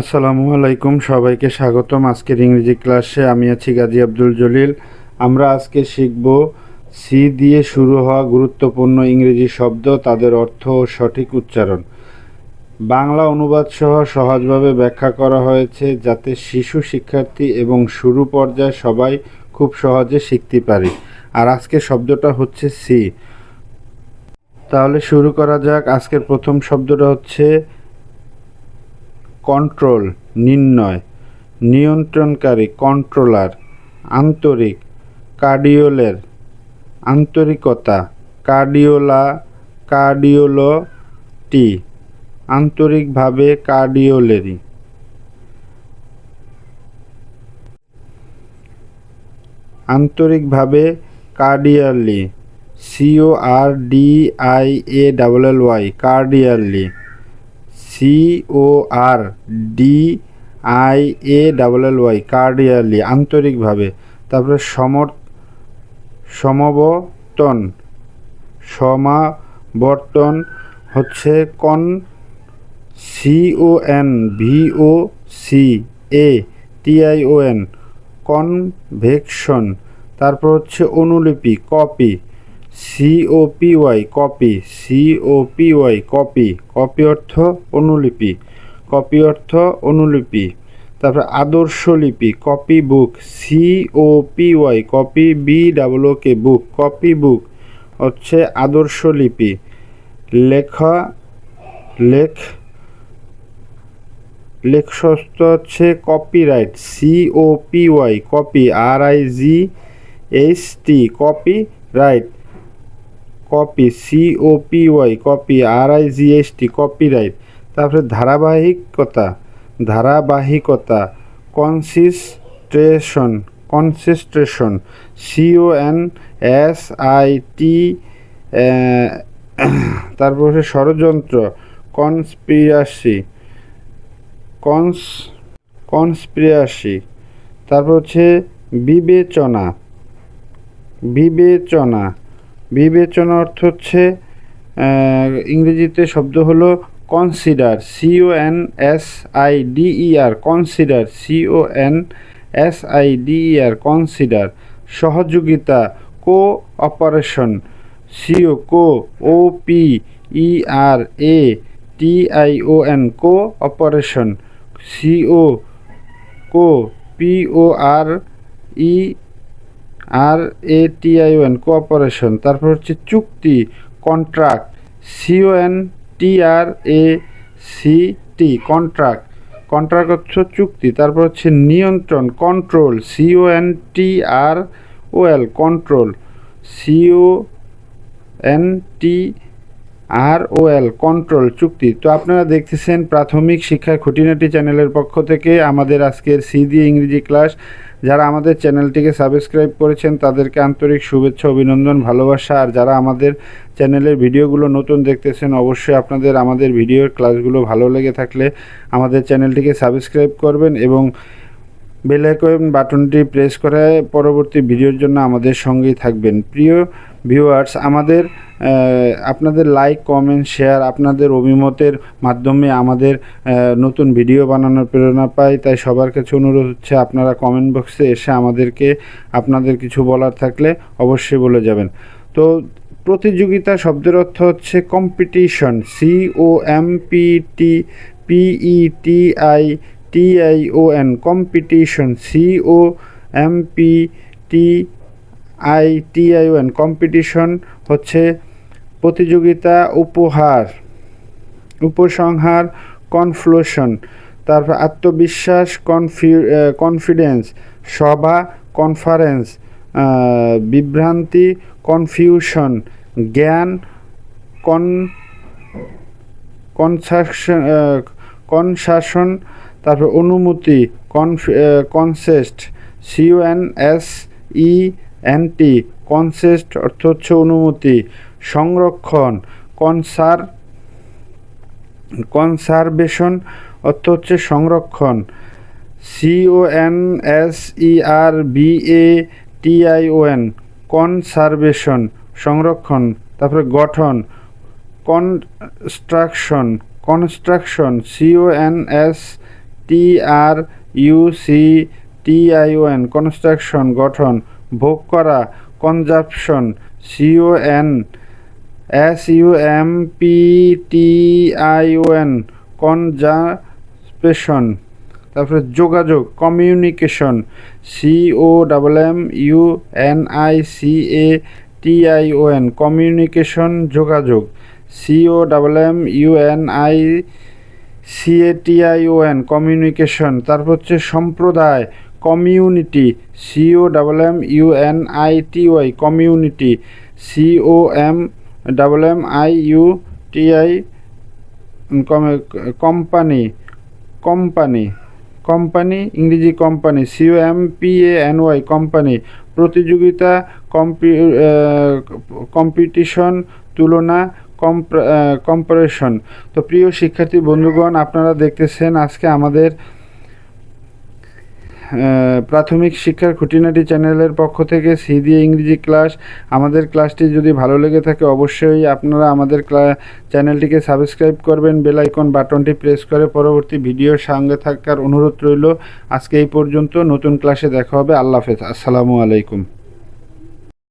আসসালামু আলাইকুম, সবাইকে স্বাগতম। আজকের ইংরেজি ক্লাসে আমি আছি গাজী আব্দুল জলিল। আমরা আজকে শিখব সি দিয়ে শুরু হওয়া গুরুত্বপূর্ণ ইংরেজি শব্দ, তাদের অর্থ ও সঠিক উচ্চারণ। বাংলা অনুবাদ সহ সহজভাবে ব্যাখ্যা করা হয়েছে যাতে শিশু শিক্ষার্থী এবং শুরু পর্যায়ে সবাই খুব সহজে শিখতে পারে। আর আজকে শব্দটা হচ্ছে সি। তাহলে শুরু করা যাক। আজকের প্রথম শব্দটা হচ্ছে কন্ট্রোল নির্ণয়, নিয়ন্ত্রণকারী কন্ট্রোলার আন্তরিক কার্ডিওলের আন্তরিকতা কার্ডিওলা কার্ডিওলটি আন্তরিকভাবে কার্ডিওলেরি আন্তরিকভাবে cordially C O R D I A double L Y cordially C O R D I A double L Y cordially আন্তরিকভাবে। তারপরে সমর সমবর্তন। সমাবর্তন হচ্ছে con? C O N V O C A T I O N convocation তারপর হচ্ছে অনুলিপি copy C O P Y copy C O P Y copy copy অর্থ অনুলিপি। কপি অর্থ অনুলিপি। তারপর আদর্শ লিপি copy book C O P Y copy B double O K book copy book হচ্ছে আদর্শ লিপি। লেখা, লেখ লেখস্ত হচ্ছে copyright C O P Y copy R I G H T copy right copy C O P Y copy R I G S T copyright তারপরে ধারাবাহিকতা ধারাবাহিকতা কনসিস্ট্রেশন কনসিস্ট্রেশন C O N S I T তারপরে ষড়যন্ত্র কনস্পিরাসি cons কনস্পিরাসি তারপর হচ্ছে বিবেচনা বিবেচনা বিবেচনা অর্থ হচ্ছে ইংরেজিতে শব্দ হলো consider C O N S I D E R consider C O N S I D E R consider সহযোগিতা cooperation C O co O P E R A T I O N cooperation C O co P O R E R A T I one cooperation তারপর হচ্ছে চুক্তি, contract C O N T R A C T, contract contract হচ্ছে চুক্তি, তারপর হচ্ছে নিয়ন্ত্রণ, control C O N T R well, control C O N T R control চুক্তি। তো আপনারা দেখতেছেন প্রাথমিক শিক্ষার খুঁটিনাটি চ্যানেলের পক্ষ থেকে আমাদের আজকের সি দিয়ে ইংরেজি ক্লাস। যারা আমাদের চ্যানেলটিকে সাবস্ক্রাইব করেছেন, তাদেরকে আন্তরিক শুভেচ্ছা, অভিনন্দন, ভালোবাসা। আর যারা আমাদের চ্যানেলের ভিডিওগুলো নতুন দেখতেছেন, অবশ্যই আপনাদের আমাদের ভিডিওর ক্লাসগুলো ভালো লেগে থাকলে আমাদের চ্যানেলটিকে সাবস্ক্রাইব করবেন এবং বেল আইকন বাটনটি প্রেস করে পরবর্তী ভিডিওর জন্য আমাদের সঙ্গেই থাকবেন। প্রিয় ভিউয়ার্স আমাদের আপনাদের লাইক কমেন্ট শেয়ার আপনাদের অভিমতের মাধ্যমে আমাদের নতুন ভিডিও বানানোর প্রেরণা পাই। তাই সবার কাছে অনুরোধ হচ্ছে আপনারা কমেন্ট বক্সে এসে আমাদেরকে, আপনাদের কিছু বলার থাকলে অবশ্যই বলে যাবেন। তো প্রতিযোগিতা শব্দের অর্থ হচ্ছে competition C O M P T P E T I T I O N competition C O M P T I T I O N competition হচ্ছে প্রতিযোগিতা, উপহার, উপসংহার, কনফ্লুশন, তারপর আত্মবিশ্বাস কনফিউ কনফিডেন্স, সভা, কনফারেন্স বিভ্রান্তি, কনফিউশন, জ্ঞান, কন, কনসাকশন কনশাসন তারপর অনুমতি consent C O N S E N T consent অর্থ হচ্ছে অনুমতি, সংরক্ষণ কনসার কনসারভেশন অর্থ হচ্ছে সংরক্ষণ C O N S E R B A T I O N conservation সংরক্ষণ, তারপরে গঠন construction construction C O N S T R U C T I O N construction গঠন ভোগ করা। Consumption C O N S U M P T I O N consumption. তারপরে যোগাযোগ, communication C O double M U N I C A T I O N communication, যোগাযোগ C O double M U N I C A T I O N communication. তারপর হচ্ছে সম্প্রদায় community C O double M U N I T Y community C O M double M I U T I company company company, ইংরেজি company C O M P A N Y company, প্রতিযোগিতা competition, তুলনা comparison তো প্রিয় শিক্ষার্থী বন্ধুগণ, আপনারা দেখতেছেন আজকে আমাদের প্রাথমিক শিক্ষার খুঁটিনাটি চ্যানেলের পক্ষ থেকে সি দিয়ে ইংরেজি ক্লাস। আমাদের ক্লাসটি যদি ভালো লেগে থাকে, অবশ্যই আপনারা আমাদের চ্যানেলটিকে সাবস্ক্রাইব করবেন। বেল আইকন বাটনটি প্রেস করে পরবর্তী ভিডিওর সঙ্গে থাকার অনুরোধ রইল। আজকে এই পর্যন্ত নতুন ক্লাসে দেখা হবে। আল্লাহ হাফেজ। আসসালামু আলাইকুম।